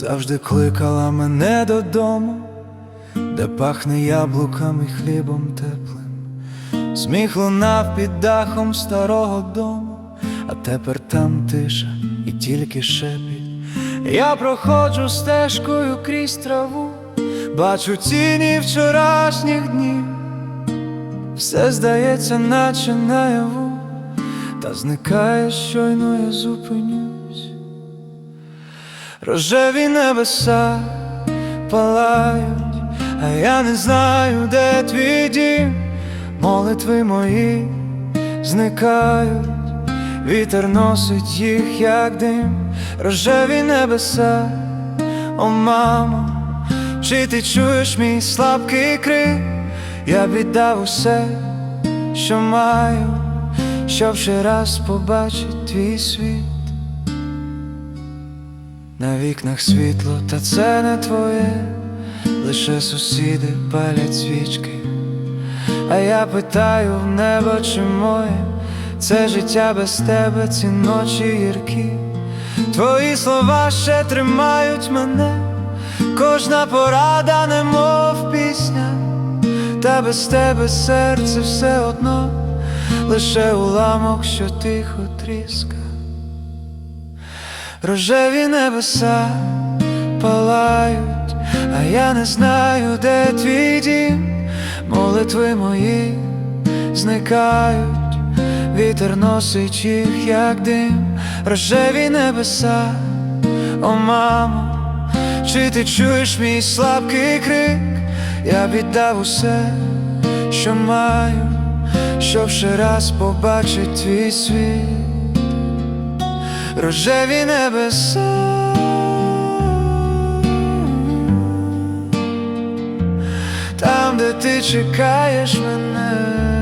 завжди кликала мене додому, де пахне яблуками хлібом теплим. Сміх лунав під дахом старого дому, а тепер там тиша і тільки шепіт. Я проходжу стежкою крізь траву, бачу тіні вчорашніх днів. Все здається, наче наяву, та зникає, щойно я зупинюсь. Рожеві небеса палають, а я не знаю, де твій дім, молитви мої зникають, вітер носить їх, як дим, рожеві небеса, о мамо, чи ти чуєш мій слабкий крик? Я віддав усе, що маю, щоб ще раз побачить твій світ. На вікнах світло, та це не твоє, лише сусіди палять свічки. А я питаю в небо, чи моє, це життя без тебе, ці ночі гіркі. Твої слова ще тримають мене, кожна порада, немов пісня, та без тебе серце все одно, лише уламок, що тихо тріска. Рожеві небеса палають, а я не знаю, де твій дім, молитви мої зникають, вітер носить їх, як дим, рожеві небеса, о мамо, чи ти чуєш мій слабкий крик? Я віддав усе, що маю, щоб ще раз побачить твій світ рожеві небеса. Там, де ти чекаєш мене.